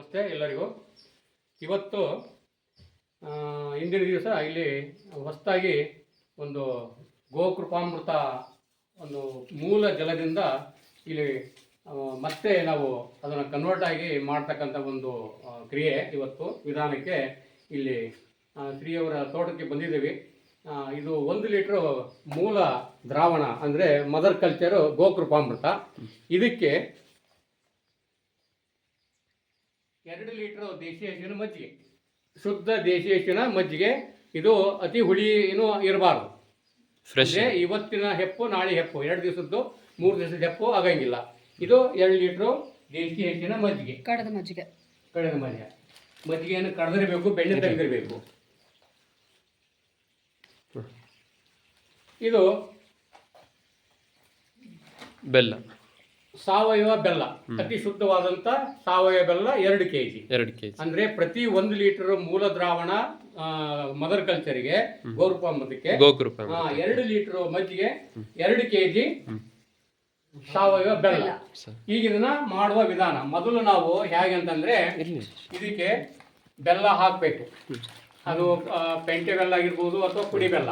ನಮಸ್ತೆ ಎಲ್ಲರಿಗೂ. ಇವತ್ತು ಹಿಂದಿನ ದಿವಸ ಇಲ್ಲಿ ಹೊಸದಾಗಿ ಒಂದು ಗೋಕೃಪಾಮೃತ ಒಂದು ಮೂಲ ಜಲದಿಂದ ಇಲ್ಲಿ ಮತ್ತೆ ನಾವು ಅದನ್ನು ಕನ್ವರ್ಟ್ ಆಗಿ ಮಾಡ್ತಕ್ಕಂಥ ಒಂದು ಕ್ರಿಯೆ ಇವತ್ತು, ವಿಧಾನಕ್ಕೆ ಇಲ್ಲಿ ಶ್ರೀಯವರ ತೋಟಕ್ಕೆ ಬಂದಿದ್ದೀವಿ. ಇದು ಒಂದು ಲೀಟ್ರು ಮೂಲ ದ್ರಾವಣ ಅಂದರೆ ಮದರ್ ಕಲ್ಚರು ಗೋಕೃಪಾಮೃತ. ಇದಕ್ಕೆ ಎರಡು ಲೀಟರ್ ದೇಶಿ ಹಸಿನ ಮಜ್ಜಿಗೆ ಶುದ್ಧ ದೇಶಿ ಹಸಿನ ಮಜ್ಜಿಗೆ ಇದು ಅತಿ ಹುಳಿ ಏನು ಇರಬಾರ್ದು. ಫ್ರೆಶ್ ಇವತ್ತಿನ ಹೆಪ್ಪು ನಾಳೆ ಹೆಪ್ಪು ಎರಡು ದಿವಸದ್ದು ಮೂರು ದಿವಸದ ಹೆಪ್ಪು ಆಗಂಗಿಲ್ಲ. ಇದು ಎರಡು ಲೀಟ್ರು ದೇಶಿ ಹಸಿನ ಮಜ್ಜಿಗೆ. ಕಡದ ಮಜ್ಜಿಗೆ. ಕಡದ ಮಜ್ಜಿಗೆ. ಮಜ್ಜಿಗೆಯನ್ನು ಕಡದಿರಬೇಕು ಬೆಣ್ಣೆ ತೆಗೆದಿರಬೇಕು. ಇದು ಬೆಲ್ಲ. ಸಾವಯವ ಬೆಲ್ಲ ಅತಿ ಶುದ್ಧವಾದಂತ ಸಾವಯವ ಬೆಲ್ಲ ಎರಡು ಕೆ ಜಿ ಎರಡು ಕೆ ಜಿ ಅಂದ್ರೆ ಪ್ರತಿ ಒಂದು ಲೀಟರ್ ಮೂಲ ದ್ರಾವಣ ಮದರ್ ಕಲ್ಚರ್ಗೆ ಮದಕ್ಕೆ ಗೋಕೃಪ ಎರಡು ಲೀಟರ್ ಮಜ್ಜಿಗೆ ಎರಡು ಕೆಜಿ ಸಾವಯವ ಬೆಲ್ಲ. ಈಗ ಇದನ್ನ ಮಾಡುವ ವಿಧಾನ ಮೊದಲು ನಾವು ಹೇಗೆ ಅಂತಂದ್ರೆ ಇದಕ್ಕೆ ಬೆಲ್ಲ ಹಾಕ್ಬೇಕು. ಅದು ಪೆಂಟೆ ಬೆಲ್ಲ ಆಗಿರ್ಬೋದು ಅಥವಾ ಪುಡಿ ಬೆಲ್ಲ.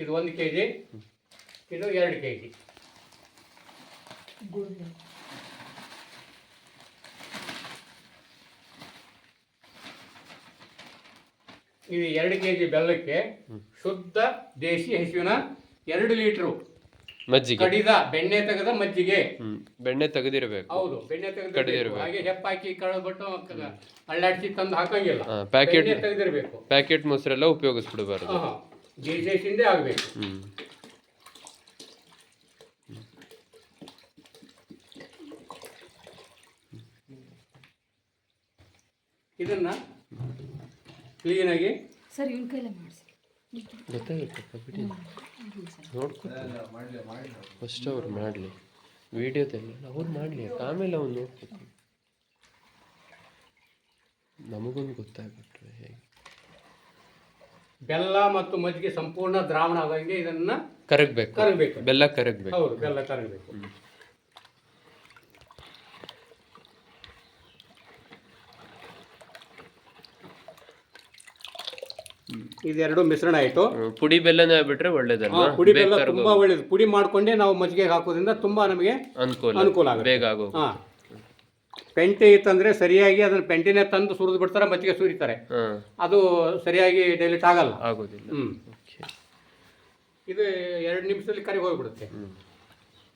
ಇದು ಒಂದು ಕೆಜಿ ಇದು ಎರಡು ಕೆಜಿ ಇದು ಎರಡು ಕೆಜಿ ಬೆಲ್ಲಕ್ಕೆ ಶುದ್ಧ ದೇಶಿ ಹಸುವಿನ ಎರಡು ಲೀಟರ್ ಮಜ್ಜಿಗೆ. ಕಡಿದ ಬೆಣ್ಣೆ ತೆಗೆದ ಮಜ್ಜಿಗೆ. ಬೆಣ್ಣೆ ತೆಗೆದಿರಬೇಕು. ಹೌದು ಬೆಣ್ಣೆ ತೆಗೆದಿರಬೇಕು. ಕಡಿದಿರ್ಬೇಕು. ಹಾಗೆ ಹೆಪ್ಪಾಕಿ ಕಳೆದ್ಬಿಟ್ಟು ಅಳ್ಳಾಡಿಸಿ ತಂದು ಹಾಕಂಗಿಲ್ಲ. ಪ್ಯಾಕೆಟ್ ತೆಗೆದಿರ್ಬೇಕು. ಪ್ಯಾಕೆಟ್ ಮೊಸರೆಲ್ಲ ಉಪಯೋಗಿಸ್ಬಿಡಬಾರ್ದು. ದೇಶಿಂದೇ ಆಗಬೇಕು. ಇದನ್ನ ಕ್ಲೀನಾಗಿ ಸರ್ ಇವನ್ ಕೈಲೇ ಮಾಡಿಸಿ. ಗೊತ್ತಾಗುತ್ತಪ್ಪ ಬಿಡಿ. ನೋಡ್ಕೊತಾರೆ ಫಸ್ಟ್ ಅವ್ರು ಮಾಡಲಿ. ವಿಡಿಯೋದಲ್ಲಿ ಅವ್ರು ಮಾಡಲಿ. ಆಮೇಲೆ ಅವ್ನು ನೋಡ್ಕೊತಾನೆ. ನಮಗೊಂದು ಗೊತ್ತಾಗ್ಬಿಟ್ರೆ ಹೇಗೆ? ಬೆಲ್ಲ ಮತ್ತು ಮಜ್ಜಿಗೆ ಸಂಪೂರ್ಣ ದ್ರಾವಣ ಆದಂಗೆ ಇದನ್ನ ಕರಗಬೇಕು. ಕರಗಬೇಕು. ಬೆಲ್ಲ ಕರಗಬೇಕು. ಹೌದು ಬೆಲ್ಲ ಕರಗಬೇಕು. ಇದೆರಡು ಮಿಶ್ರಣ ಆಯಿತು. ಪುಡಿ ಬೆಲ್ಲನೇ ಬಿಟ್ರೆ ಒಳ್ಳೇದಲ್ವಾ? ಪುಡಿ ಬೆಲ್ಲ ತುಂಬಾ ಒಳ್ಳೇದು. ಪುಡಿ ಮಾಡ್ಕೊಂಡೇ ನಾವು ಮಜ್ಜಿಗೆ ಹಾಕೋದ್ರಿಂದ ತುಂಬಾ ನಮಗೆ ಅನುಕೂಲ ಅನುಕೂಲ ಆಗುತ್ತೆ. ಬೇಗ ಆಗೋ ಹಾ. ಪೆಂಟೆ ಇತ್ತಂದ್ರೆ ಸರಿಯಾಗಿ ಅದನ್ನ ಪೆಂಟಿನೇ ತಂದು ಸುರಿದು ಬಿಡ್ತಾರೆ ಮಜ್ಜಿಗೆ ಸುರಿತಾರೆ. ಅದು ಸರಿಯಾಗಿ ಡೈಲಿಟ್ ಆಗಲ್ಲ. ಆಗೋದಿಲ್ಲ. ಹ್ಮ್. ಇದು ಎರಡು ನಿಮಿಷದಲ್ಲಿ ಕರಿ ಹೋಗ್ಬಿಡುತ್ತೆ.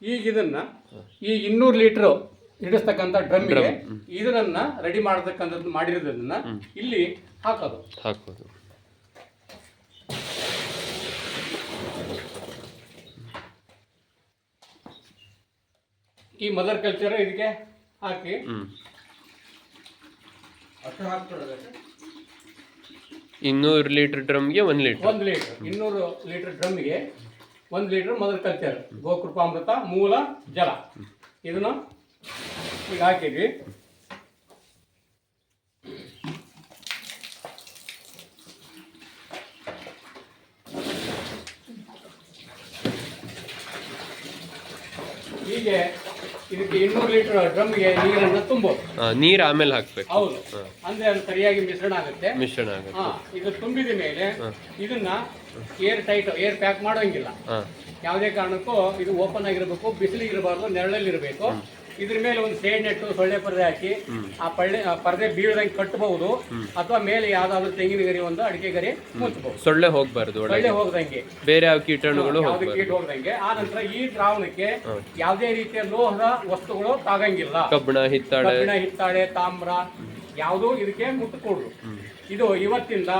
ಈಗ ಇದನ್ನ ಈ ಇನ್ನೂರು ಲೀಟರ್ ಹಿಡಿಸ್ತಕ್ಕಂಥ ಡ್ರಮ್. ಇದನ್ನ ರೆಡಿ ಮಾಡತಕ್ಕಂಥದ್ದು ಮಾಡಿರೋದನ್ನ ಇಲ್ಲಿ ಹಾಕೋದು. ಹಾಕೋದು. ಈ ಮದರ್ ಕಲ್ಚರ್ ಇದಕ್ಕೆ ಹಾಕಿ. ಇನ್ನೂರು ಲೀಟರ್ ಡ್ರಮ್ಗೆ ಒಂದು ಲೀಟರ್. ಒಂದು ಲೀಟರ್. ಇನ್ನೂರು ಲೀಟರ್ ಡ್ರಮ್ಗೆ ಒಂದು ಲೀಟರ್ ಮದರ್ ಕಲ್ಚರ್ ಗೋಕೃಪಾಮೃತ ಮೂಲ ಜಲ. ಇದನ್ನು ಈಗ ಹಾಕಿದ್ವಿ. ಹೀಗೆ ಇದಕ್ಕೆ ಇನ್ನೂರು ಲೀಟರ್ ಡ್ರಮ್ಗೆ ನೀರನ್ನು ತುಂಬೋದು. ನೀರು ಆಮೇಲೆ ಹಾಕ್ಬೇಕು. ಹೌದು. ಅಂದ್ರೆ ಅದು ಸರಿಯಾಗಿ ಮಿಶ್ರಣ ಆಗುತ್ತೆ. ಮಿಶ್ರಣ ಆಗುತ್ತೆ. ಇದು ತುಂಬಿದ ಮೇಲೆ ಇದನ್ನ ಏರ್ ಟೈಟ್ ಏರ್ ಪ್ಯಾಕ್ ಮಾಡೋಂಗಿಲ್ಲ. ಯಾವುದೇ ಕಾರಣಕ್ಕೂ ಇದು ಓಪನ್ ಆಗಿರಬೇಕು ಬಿಸಿಲಿಗಿರಬಾರ್ದು ನೆರಳಲ್ಲಿ ಇರಬೇಕು ಇದ್ರ ಮೇಲೆ ಒಂದು ಸೇಡ್ ನೆಟ್ಟು ಸೊಳ್ಳೆ ಪರದೆ ಹಾಕಿ ಆ ಪಳ್ಳೆ ಆ ಪರದೆ ಬೀಳದಂಗೆ ಕಟ್ಟಬಹುದು ಅಥವಾ ಮೇಲೆ ಯಾವ್ದಾದ್ರು ತೆಂಗಿನ ಗರಿ ಒಂದು ಅಡಿಕೆ ಗರಿ ಮುಚ್ಚಬಹುದು. ಸೊಳ್ಳೆ ಹೋಗ್ಬಾರ್ದು ಒಳಗೆ. ಸೊಳ್ಳೆ ಹೋಗದಂಗೆ. ಬೇರೆ ಯಾವ ಕೀಟಾಣುಗಳು ಯಾವುದೇ ಹೋಗ್ಬಾರ್ದು. ಕೀಟ ಹೋಗದಂಗೆ ಆ ನಂತರ ಈ ದ್ರಾವಣಕ್ಕೆ ಯಾವುದೇ ರೀತಿಯ ಲೋಹದ ವಸ್ತುಗಳು ತಾಗಂಗಿಲ್ಲ. ಕಬ್ಬಣ ಹಿತ್ತಾಳೆ. ಕಬ್ಬಿಣ ಹಿತ್ತಾಳೆ ತಾಮ್ರ ಯಾವುದೂ ಇದಕ್ಕೆ ಮುಟ್ಟಕೊಡ್ರು. ಇದು ಇವತ್ತಿಂದ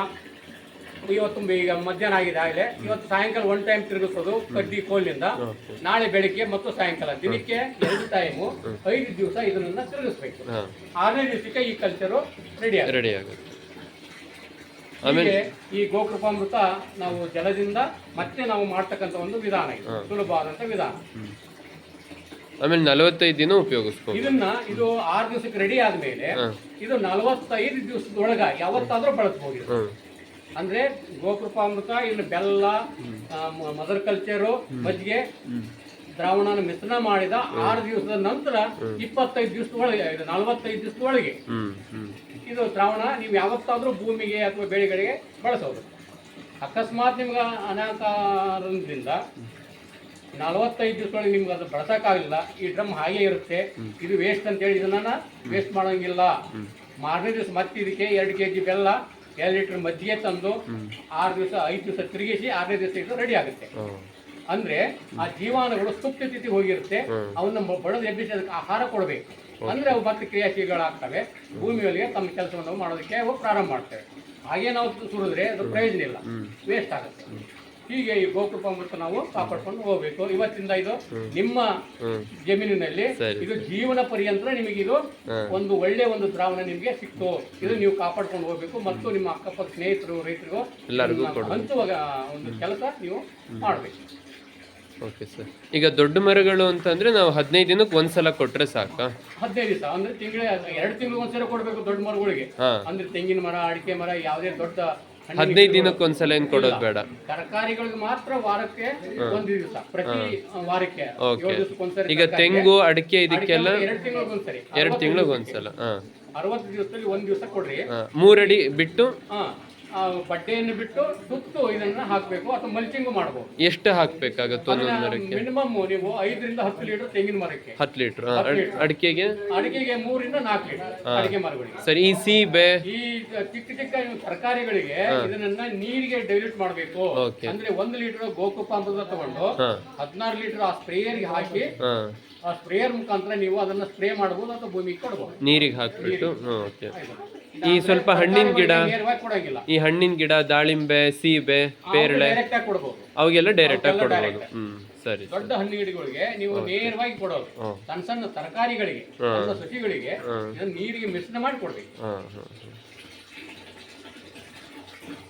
ಇವತ್ತು ಈಗ ಮಧ್ಯಾಹ್ನ ಆಗಿದೆ ಆಗಲೇ ಇವತ್ತು ಸಾಯಂಕಾಲ ಒನ್ ಟೈಮ್ ತಿರುಗಿಸೋದು ಕಡ್ಡಿ ಕೋಲಿನಿಂದ. ನಾಳೆ ಬೆಳಿಗ್ಗೆ ಮತ್ತು ಸಾಯಂಕಾಲ. ದಿನಕ್ಕೆ ಎರಡು ಟೈಮು ಐದು ದಿವಸ ಇದನ್ನ ತಿರುಗಿಸ್ಬೇಕು. ಆರನೇ ದಿವಸಕ್ಕೆ ಈ ಕಲ್ಚರು ರೆಡಿ ಆಗುತ್ತೆ. ರೆಡಿ ಆಗುತ್ತೆ. ಆಮೇಲೆ ಈ ಗೋಕೃಪಾಮೃತ ನಾವು ಜಲದಿಂದ ಮತ್ತೆ ನಾವು ಮಾಡ್ತಕ್ಕಂಥ ಒಂದು ವಿಧಾನ ಇದು. ಸುಲಭವಾದಂಥ ವಿಧಾನ. ಆಮೇಲೆ ನಲವತ್ತೈದು ದಿನ ಉಪಯೋಗಿಸ್ಬೋದು. ಇದನ್ನ ಇದು ಆರು ದಿವಸಕ್ಕೆ ರೆಡಿ ಆದ್ಮೇಲೆ ಇದು ನಲವತ್ತೈದು ದಿವಸದೊಳಗ ಯಾವತ್ತಾದ್ರೂ ಬಳಸ್ಬೋದು ಅಂದ್ರೆ ಗೋಕೃಪಾಮೃತ ಇನ್ನು ಬೆಲ್ಲ ಮದರ್ ಕಲ್ಚರು ಮಜ್ಜಿಗೆ ದ್ರಾವಣನ ಮಿಶ್ರಣ ಮಾಡಿದ ಆರು ದಿವಸದ ನಂತರ ಇಪ್ಪತ್ತೈದು ದಿವಸದೊಳಗೆ ಇದು ನಲವತ್ತೈದು ದಿವಸದೊಳಗೆ ಇದು ದ್ರಾವಣ ನೀವು ಯಾವತ್ತಾದ್ರೂ ಭೂಮಿಗೆ ಅಥವಾ ಬೆಳೆಗಳಿಗೆ ಬಳಸೋದು ಅಕಸ್ಮಾತ್ ನಿಮ್ಗೆ ಅನಾಕಾರದಿಂದ ನಲವತ್ತೈದು ದಿವಸದೊಳಗೆ ನಿಮ್ಗೆ ಅದು ಬಳಸೋಕ್ಕಾಗಲಿಲ್ಲ ಈ ಡ್ರಮ್ ಹಾಗೆ ಇರುತ್ತೆ. ಇದು ವೇಸ್ಟ್ ಅಂತೇಳಿ ಇದನ್ನ ವೇಸ್ಟ್ ಮಾಡೋಂಗಿಲ್ಲ. ಮಾರನೇ ದಿವಸ ಮತ್ತೆ ಇದಕ್ಕೆ ಎರಡು ಕೆ ಜಿ ಬೆಲ್ಲ ಎರಡು ಲೀಟರ್ ಮಜ್ಜಿಗೆ ತಂದು ಆರು ದಿವಸ ಐದು ದಿವಸ ತಿರುಗಿಸಿ ಆರನೇ ದಿವಸ ಇದು ರೆಡಿ ಆಗುತ್ತೆ. ಅಂದ್ರೆ ಆ ಜೀವಾಣುಗಳು ಸುಪ್ತ ಸ್ಥಿತಿ ಹೋಗಿರುತ್ತೆ. ಅವನ್ನ ಬಡದ ಎಬ್ಬಿಸಿ ಅದಕ್ಕೆ ಆಹಾರ ಕೊಡಬೇಕು. ಅಂದ್ರೆ ಅವು ಮತ್ತೆ ಕ್ರಿಯಾಶೀಲಗಳಾಗ್ತವೆ. ಭೂಮಿಯೊಳಗೆ ತಮ್ಮ ಕೆಲಸವನ್ನು ಮಾಡೋದಕ್ಕೆ ಅವು ಪ್ರಾರಂಭ ಮಾಡ್ತವೆ. ಹಾಗೆ ನಾವು ಸುರಿದ್ರೆ ಅದು ಪ್ರಯೋಜನ ಇಲ್ಲ. ವೇಸ್ಟ್ ಆಗುತ್ತೆ. ಹೀಗೆ ಈ ಗೋಕೃಪಾಮೃತ ನಾವು ಕಾಪಾಡ್ಕೊಂಡು ಹೋಗ್ಬೇಕು. ಇವತ್ತಿಂದ ಇದು ನಿಮ್ಮ ಜಮೀನಿನಲ್ಲಿ ಇದು ಜೀವನ ಪರ್ಯಂತ ನಿಮಗೆ ಇದು ಒಂದು ಒಳ್ಳೆ ಒಂದು ದ್ರಾವಣ ನಿಮಗೆ ಸಿಕ್ತು. ಇದು ನೀವು ಕಾಪಾಡ್ಕೊಂಡು ಹೋಗ್ಬೇಕು ಮತ್ತು ನಿಮ್ಮ ಅಕ್ಕಪಕ್ಕ ಸ್ನೇಹಿತರು ರೈತರಿಗೂ ಎಲ್ಲರಿಗೂ ಇದನ್ನ ಹಂಚುವ ಒಂದು ಕೆಲಸ ನೀವು ಮಾಡಬೇಕು. Okay sir. ಈಗ ದೊಡ್ಡ ಮರಗಳು ಅಂತಂದ್ರೆ ನಾವು ಹದಿನೈದು ದಿನಕ್ಕೆ ಒಂದ್ಸಲ ಕೊಟ್ರೆ ಸಾಕ? ಹದಿನೈದು ದಿವಸ. ಅಂದ್ರೆ ತಿಂಗಳ ಎರಡು ತಿಂಗಳು ಒಂದ್ಸಲ ಕೊಡಬೇಕು ದೊಡ್ಡ ಮರಗಳಿಗೆ. ಅಂದ್ರೆ ತೆಂಗಿನ ಮರ ಅಡಿಕೆ ಮರ ಯಾವುದೇ ದೊಡ್ಡ ಹದಿನೈದು ದಿನಕ್ಕೆ ಒಂದ್ಸಲ ಏನ್ ಕೊಡೋದು ಬೇಡ. ತರಕಾರಿಗಳಿಗೆ ಮಾತ್ರ ವಾರಕ್ಕೆ ಒಂದು ದಿವಸ ಪ್ರತಿ ವಾರಕ್ಕೆ. Okay. ಈಗ ತೆಂಗು ಅಡಿಕೆ ಇದಕ್ಕೆಲ್ಲ ಎರಡು ತಿಂಗಳಿಗೆ ಒಂದ್ಸಲ ಹಾ. ಅರವತ್ತು ದಿವಸದಲ್ಲಿ ಒಂದ್ ದಿವಸ ಕೊಡ್ರಿ. ಮೂರಡಿ ಬಿಟ್ಟು ಬಡ್ಡೆಯನ್ನು ಬಿಟ್ಟು ಸುತ್ತು ಇದನ್ನ ಹಾಕ್ಬೇಕು ಅಥವಾ ಮಲ್ಚಿಂಗ್ ಮಾಡಬಹುದು ಎಷ್ಟು ಹಾಕ್ಬೇಕಾಗತ್ತೆ ಒಂದೊಂದು ಮರಕ್ಕೆ ಮಿನಿಮಮ್ ನೀವು ಐದರಿಂದ ಹತ್ತು ಲೀಟರ್ ತೆಂಗಿನ ಮರಕ್ಕೆ. ಹತ್ತು ಲೀಟರ್. ಅಡಿಕೆಗೆ? ಅಡಿಕೆಗೆ ಮೂರಿಂದ ನಾಲ್ಕು ಲೀಟರ್ ಅಡಿಕೆ ಮರಗಳಿಗೆ. ಸರಿ ಈ ಸೀಬೆ? ಈ ಚಿಕ್ಕ ಚಿಕ್ಕ ತರಕಾರಿಗಳಿಗೆ ಇದನ್ನ ನೀರಿಗೆ ಡೈಲ್ಯೂಟ್ ಮಾಡಬೇಕು. ಅಂದ್ರೆ ಒಂದು ಲೀಟರ್ ಗೋಕುಪ್ಪ ಅಂತ ತಗೊಂಡು ಹದಿನಾರು ಲೀಟರ್ ಆ ಸ್ಪ್ರೇಯರ್ಗೆ ಹಾಕಿ ಆ ಸ್ಪ್ರೇಯರ್ ಮುಖಾಂತರ ನೀವು ಅದನ್ನ ಸ್ಪ್ರೇ ಮಾಡಬಹುದು ಅಥವಾ ಭೂಮಿಗೆ ಕೊಡಬಹುದು ನೀರಿಗೆ ಹಾಕ್ಬಿಟ್ಟು? ಓಕೆ. ಈ ಸ್ವಲ್ಪ ಹಣ್ಣಿನ ಗಿಡ ಈ ಹಣ್ಣಿನ ಗಿಡ ದಾಳಿಂಬೆ ಸೀಬೆ ಪೇರಳೆ ಅವಾಗೆಲ್ಲ ಡೈರೆಕ್ಟ್ ಆಗಿ ಕೊಡಬಹುದು ಹ್ಮ್ ಸರಿ ದೊಡ್ಡ ಹಣ್ಣು ಗಿಡಗಳಿಗೆ ನೀವು ನೇರವಾಗಿ ಕೊಡೋದು. ಸಣ್ಣ ಸಣ್ಣ ತರಕಾರಿಗಳಿಗೆ ಸಸಿಗಳಿಗೆ ನೀರಿಗೆ ಮಿಶ್ರಣ ಮಾಡಿ ಕೊಡ್ಬೇಕು.